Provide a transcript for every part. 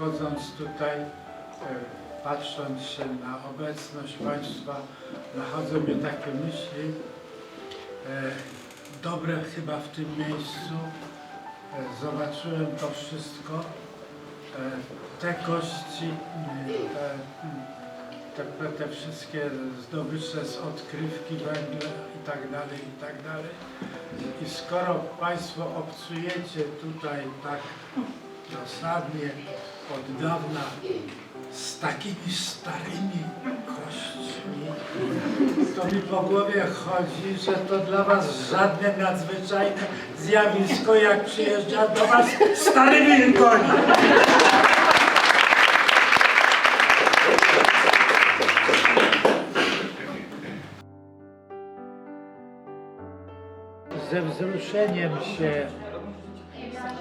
siedząc tutaj, e, patrząc się na obecność Państwa, nachodzą mnie takie myśli, e, dobre chyba w tym miejscu. E, Zobaczyłem to wszystko, te kości, te, te, te wszystkie zdobycze z odkrywki węgla i tak dalej, i tak dalej. I skoro Państwo obcujecie tutaj tak dosadnie od dawna z takimi starymi kośćmi, to mi po głowie chodzi, że to dla Was żadne nadzwyczajne zjawisko, jak przyjeżdża do Was stary wilkoń. Ze wzruszeniem się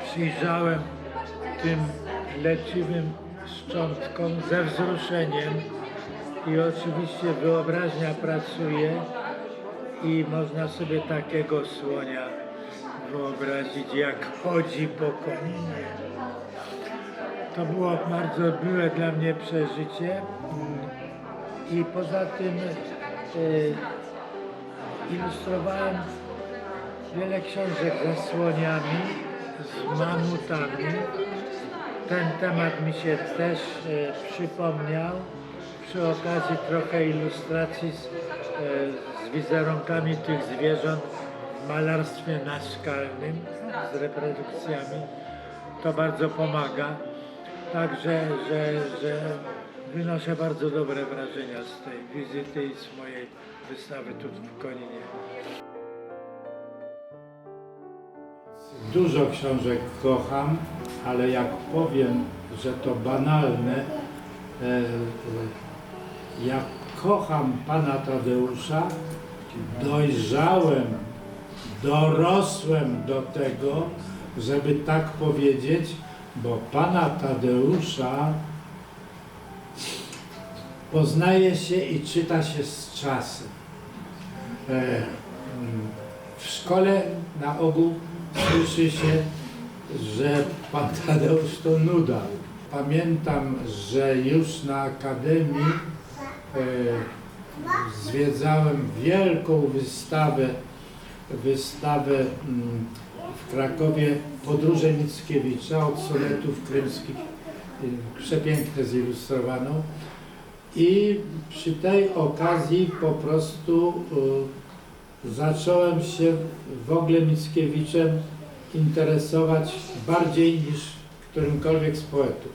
przyjrzałem tym leciwym szczątkom, ze wzruszeniem i oczywiście wyobraźnia pracuje i można sobie takiego słonia wyobrazić, jak chodzi po koninie. To było bardzo miłe dla mnie przeżycie i poza tym e, ilustrowałem wiele książek ze słoniami, z mamutami. Ten temat mi się też e, przypomniał. Przy okazji trochę ilustracji z, e, z wizerunkami tych zwierząt w malarstwie naskalnym, z reprodukcjami. To bardzo pomaga. Także, że, że wynoszę bardzo dobre wrażenia z tej wizyty i z mojej wystawy tu w Koninie. Dużo książek kocham, ale jak powiem, że to banalne, e, e, jak kocham pana Tadeusza, dojrzałem, dorosłem do tego, żeby tak powiedzieć, bo pana Tadeusza poznaje się i czyta się z czasem. E, w szkole na ogół słyszy się, że pan Tadeusz to nuda. Pamiętam, że już na akademii e, zwiedzałem wielką wystawę, wystawę mm, w Krakowie Podróże Mickiewicza od sonetów krymskich, przepięknie zilustrowaną. I przy tej okazji po prostu y, zacząłem się w ogóle Mickiewiczem interesować bardziej niż którymkolwiek z poetów.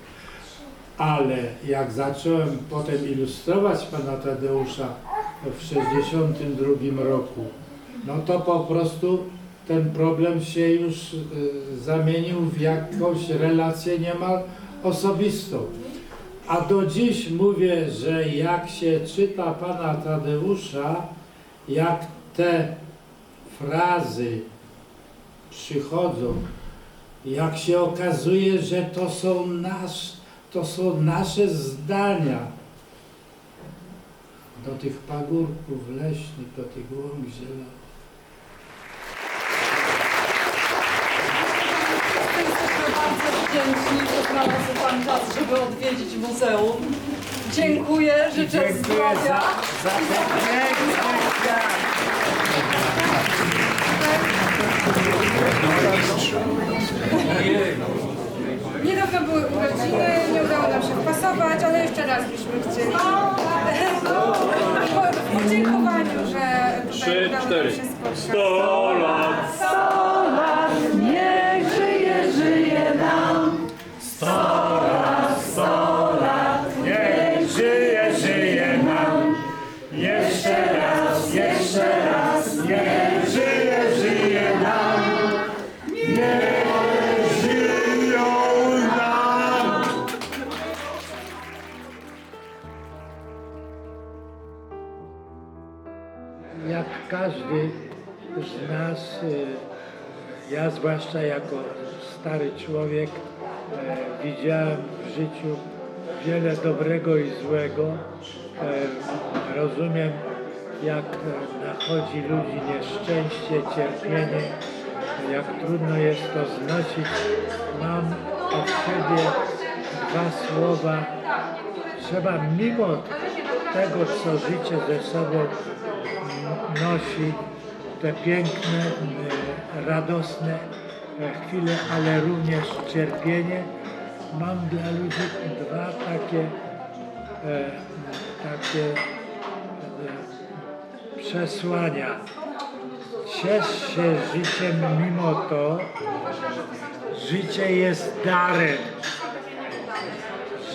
Ale jak zacząłem potem ilustrować pana Tadeusza w 1962 roku, no to po prostu ten problem się już y, zamienił w jakąś relację niemal osobistą. A do dziś mówię, że jak się czyta pana Tadeusza, jak te frazy przychodzą, jak się okazuje, że to są, nasz, to są nasze zdania do tych pagórków leśnych, do tych łąk zielonych. Jesteśmy bardzo wdzięczni, że znalazł Pan czas, żeby odwiedzić muzeum. Dziękuję, życzę Dziękuję zdrowia. za, za wpasować, ale jeszcze raz byśmy chcieli. Po podziękowaniu, że tutaj udało nam się spotkać. Niech każdy z nas, y, ja zwłaszcza jako stary człowiek, e, widziałem w życiu wiele dobrego i złego. E, Rozumiem, jak nachodzi ludzi nieszczęście, cierpienie, jak trudno jest to znosić. Mam od siebie dwa słowa. Trzeba mimo tego, co życie ze sobą nosi, te piękne, mm, radosne e, chwile, ale również cierpienie, mam dla ludzi dwa takie, e, takie e, przesłania. Ciesz się życiem mimo to, życie jest darem,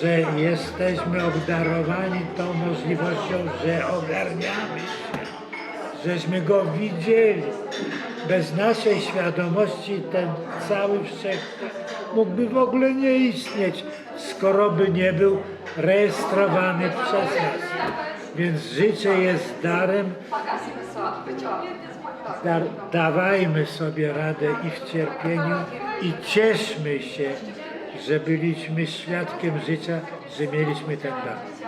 że jesteśmy obdarowani tą możliwością, że ogarniamy żeśmy go widzieli. Bez naszej świadomości ten cały wszechświat mógłby w ogóle nie istnieć, skoro by nie był rejestrowany przez nas. Więc życie jest darem, Dar, dawajmy sobie radę i w cierpieniu i cieszmy się, że byliśmy świadkiem życia, że mieliśmy ten dar.